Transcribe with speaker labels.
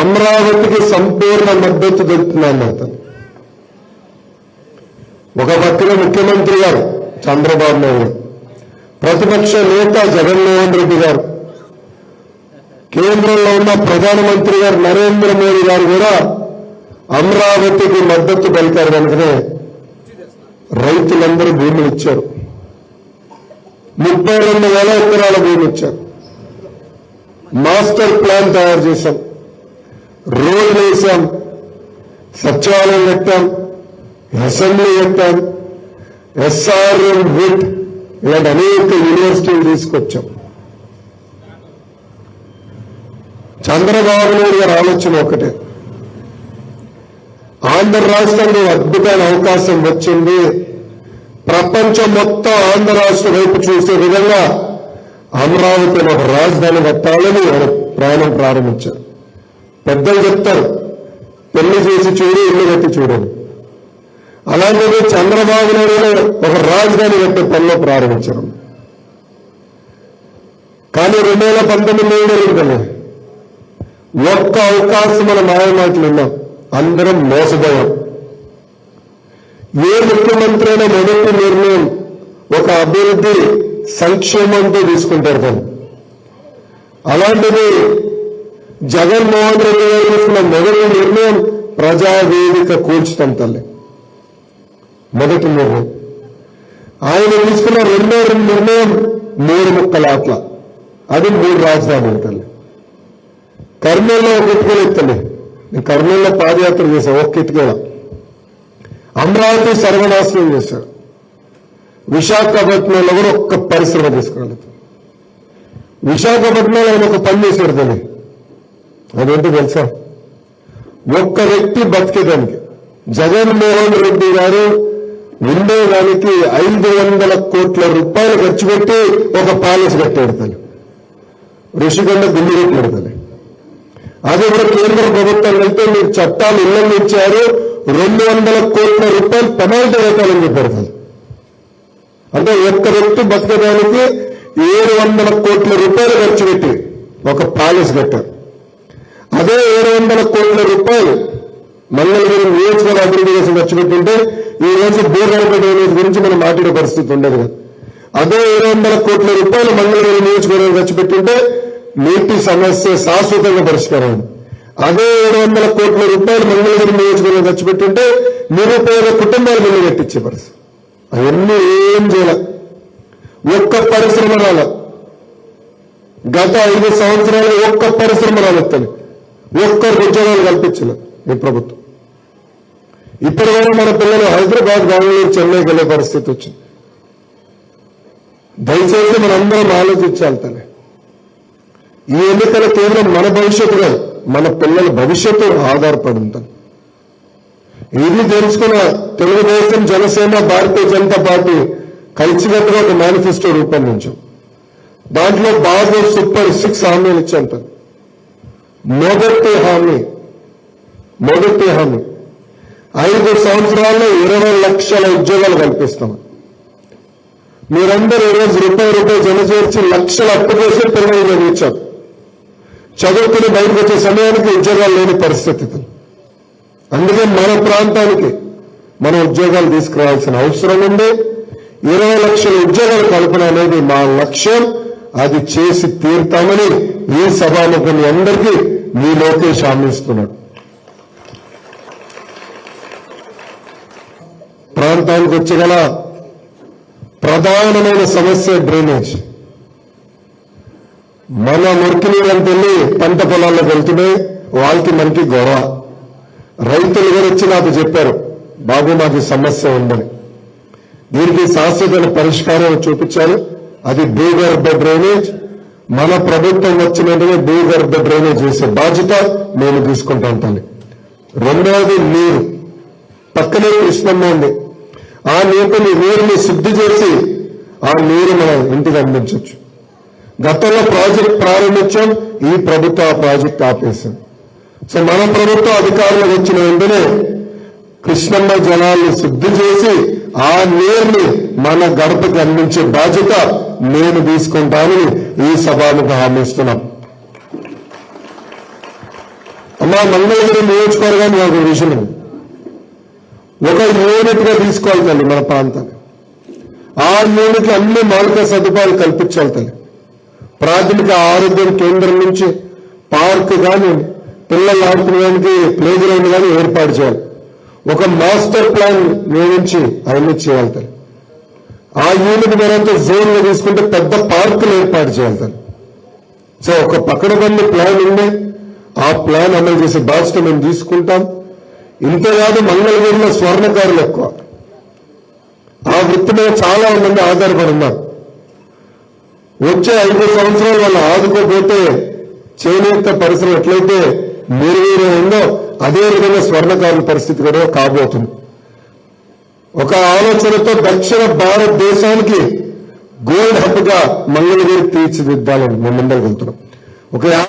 Speaker 1: అమరావతికి సంపూర్ణ మద్దతు దొరుకుతుందన్న అతను. ఒక పక్కన ముఖ్యమంత్రి గారు చంద్రబాబు నాయుడు ప్రతిపక్ష నేత జగన్మోహన్ రెడ్డి గారు కేంద్రంలో ఉన్న ప్రధానమంత్రి గారు నరేంద్ర మోడీ గారు కూడా అమరావతికి మద్దతు పలికారు వెంటనే రైతులందరూ భూములు ఇచ్చారు. ముప్పై రెండు వేల ఎకరాల భూమి ఇచ్చారు. మాస్టర్ ప్లాన్ తయారు చేశాం. రోడ్ వేశాం. సచివాలయం కట్టాం. అసెంబ్లీ కట్టాం. ఎస్ఆర్ఎం విట్ ఇలాంటి అనేక యూనివర్సిటీలు తీసుకొచ్చాం. చంద్రబాబు నాయుడు గారి ఆలోచన ఒకటే. ఆంధ్ర రాష్ట్రంలో అద్భుతమైన అవకాశం వచ్చింది. ప్రపంచం మొత్తం ఆంధ్ర రాష్ట్రం వైపు చూసే విధంగా అమరావతిని ఒక రాజధాని కట్టాలని ఆయన ప్రయాణం ప్రారంభించారు. పెద్దలు చెప్తారు పెళ్ళి చేసి చూడు ఇల్లు కట్టి చూడని అలాంటిది చంద్రబాబు నాయుడు ఒక రాజధాని కట్టే పనిలో ప్రారంభించారు. కానీ రెండు వేల పంతొమ్మిది జరిగిందండి ఒక్క అవకాశం మన మాయ మాటలు అందరం మోసపోయాం. ఏ ముఖ్యమంత్రి అయినా మొదటి నిర్ణయం ఒక అభివృద్ధి సంక్షేమంతో తీసుకుంటారు తను అలాంటిది జగన్మోహన్ రెడ్డి గారు తీసుకున్న మొదటి నిర్ణయం ప్రజావేదిక కూల్చడం తల్లి. మొదటి నిర్ణయం. ఆయన తీసుకున్న రెండో నిర్ణయం మూడు ముక్కల ఆట్ల అది మూడు రాజధానులు తల్లి. కర్నూలులో ఒక ఇటుకలు ఎత్తండి నేను కర్నూలులో పాదయాత్ర చేశాను ఒక ఇటుకల అమరావతి సర్వనాశనం చేశాడు విశాఖపట్నంలో కూడా ఒక్క పరిశ్రమ తీసుకోలేదు విశాఖపట్నంలో ఆయన ఒక పని చేశాడు దాన్ని అదేంటో తెలుసా? ఒక్క వ్యక్తి బతికేదానికి. జగన్మోహన్ రెడ్డి గారు ఉండేదానికి ఐదు వందల కోట్ల రూపాయలు ఖర్చు పెట్టి ఒక ప్యాలెస్ కట్టాడు తను ఋషికొండ గుండు కట్టాడు తను అది కూడా కేంద్ర ప్రభుత్వం వెళ్తే మీరు చట్టాలు ఉల్లంఘించారు. రెండు వందల కోట్ల రూపాయలు పెనాల్టీ కట్టాలని చెప్పారు తను అంటే ఒక్క వ్యక్తి బతకడానికి ఏడు వందల కోట్ల రూపాయలు ఖర్చు పెట్టి ఒక ప్యాలెస్ కట్టారు. అదే ఏడు వందల కోట్ల రూపాయలు మంగళగిరి నియోజకవర్గ అభివృద్ధి కోసం ఖర్చు పెట్టుంటే ఈ రోజు భూగర్భ డ్రైనేజ్ గురించి మనం మాట్లాడే పరిస్థితి ఉండదు కదా. అదే ఏడు వందల కోట్ల రూపాయలు మంగళగిరి నియోజకవర్గం ఖర్చు పెట్టుంటే నీటి సమస్య శాశ్వతంగా పరిష్కారం. అదే ఏడు వందల కోట్ల రూపాయలు మంగళగిరి నియోజకవర్గం ఖర్చు పెట్టుంటే నిరుపేద కుటుంబాలు నిలబెట్టించే పరిస్థితి. అవన్నీ ఏం చేయాల? ఒక్క పరిశ్రమ రాల. గత ఐదు సంవత్సరాలు ఒక్క పరిశ్రమ రాలెత్తని ఒక్కరికి ఉద్యోగాలు కల్పించలే ఈ ప్రభుత్వం. ఇప్పుడు కూడా మన పిల్లలు హైదరాబాద్ బెంగళూరు చెన్నైకి వెళ్ళే పరిస్థితి వచ్చింది. దయచేసి మనందరం ఆలోచించాలి తల్లి. ఈ ఎన్నికల కేవలం మన భవిష్యత్తు మన పిల్లల భవిష్యత్తు ఆధారపడి ఉంటుంది. ఇది తెలుసుకున్న తెలుగుదేశం జనసేన భారతీయ జనతా పార్టీ కలిసికట్టుగా ఒక మేనిఫెస్టో రూపొందించాం. దాంట్లో బాబు సూపర్ సిక్స్ హామీలు ఇచ్చాం మొదటి హామీ మొదటి హామీ. ఐదు సంవత్సరాల్లో ఇరవై లక్షల ఉద్యోగాలు కల్పిస్తాం. మీరందరూ ఈరోజు రూపాయి రూపాయి జమ చేర్చి లక్షల అప్పు చేసి పిల్లలు నిర్మించారు చదువుకుని బయటకు వచ్చే సమయానికి ఉద్యోగాలు లేని పరిస్థితి. అందుకే మన ప్రాంతానికి మన ఉద్యోగాలు తీసుకురావాల్సిన అవసరం ఉంది. ఇరవై లక్షల ఉద్యోగాల కల్పన అనేది మా లక్ష్యం. అది చేసి తీరుతామని ఈ సభాముఖుని అందరికీ మీ లోకేష్ హామీస్తున్నాడు. ప్రాంతానికి వచ్చగల ప్రధానమైన సమస్య డ్రైనేజ్. మన మురికి నీళ్ళంతా పంట పొలాల్లోకి వెళ్తున్నాయి. వాళ్ళకి మనకి గొడవ రైతులు కూడా వచ్చి నాకు చెప్పారు బాబు మాకు సమస్య ఉందని. దీనికి శాశ్వత పరిష్కారం చూపించారు. అది భూగర్భ డ్రైనేజ్. మన ప్రభుత్వం వచ్చిన వెంటనే భూగర్భ డ్రైనేజ్ చేసే బాధ్యత మేము తీసుకుంటాం తల్లి. రెండవది నీరు. పక్కనే కృష్ణమ్మ ఉంది. ఆ నీటిని నీరుని శుద్ధి చేసి ఆ నీరు మనం ఇంటికి అందించవచ్చు. గతంలో ప్రాజెక్ట్ ప్రారంభించాం ఈ ప్రభుత్వం ఆ ప్రాజెక్ట్ ఆపేసింది. సో మన ప్రభుత్వం అధికారంలోకి వచ్చిన వెంటనే కృష్ణమ్మ జలాన్ని శుద్ధి చేసి ఆ నీరుని మన గడపకి అందించే బాధ్యత నేను తీసుకుంటానని ఈ సభాముఖ హామీస్తున్నాం అమ్మా మా మంగళగిరి నియోజకవర్గానికి ఒక విషయం ఒక యూనిట్గా తీసుకోవాలి తల్లి మన ప్రాంతాన్ని. ఆ యూనిట్లు అన్ని మౌలిక సదుపాయాలు కల్పించాలి తల్లి. ప్రాథమిక ఆరోగ్యం కేంద్రం నుంచి పార్క్ కానీ పిల్లలు ఆడుకోవడానికి ప్లే గ్రౌండ్ కానీ ఏర్పాటు చేయాలి. ఒక మాస్టర్ ప్లాన్ నియమించి అవన్నీ చేయాలి ఆ యూనిట్ మేరంతా జోన్లో తీసుకుంటే పెద్ద పార్కులు ఏర్పాటు చేయాలి సో ఒక పక్కన పకడబంది ప్లాన్ ఉంది. ఆ ప్లాన్ అమలు చేసే బాధ్యత మేము తీసుకుంటాం. ఇంతేకాదు మంగళగిరిలో స్వర్ణకారులు ఎక్కువ. ఆ వృత్తి మీద చాలా మంది ఆధారపడి ఉన్నారు. వచ్చే ఐదు సంవత్సరాలు వాళ్ళు ఆదుకోపోతే చేనేత పరిశ్రమ ఎట్లయితే మెరుగైందో అదే విధంగా స్వర్ణకారుల పరిస్థితి కూడా కాబోతుంది. ఒక ఆలోచనతో దక్షిణ భారతదేశానికి గోల్డ్ హబ్గా మంగళగిరి తీర్చిదిద్దాలని మేము ముందరకు వెళ్తున్నాం. ఒక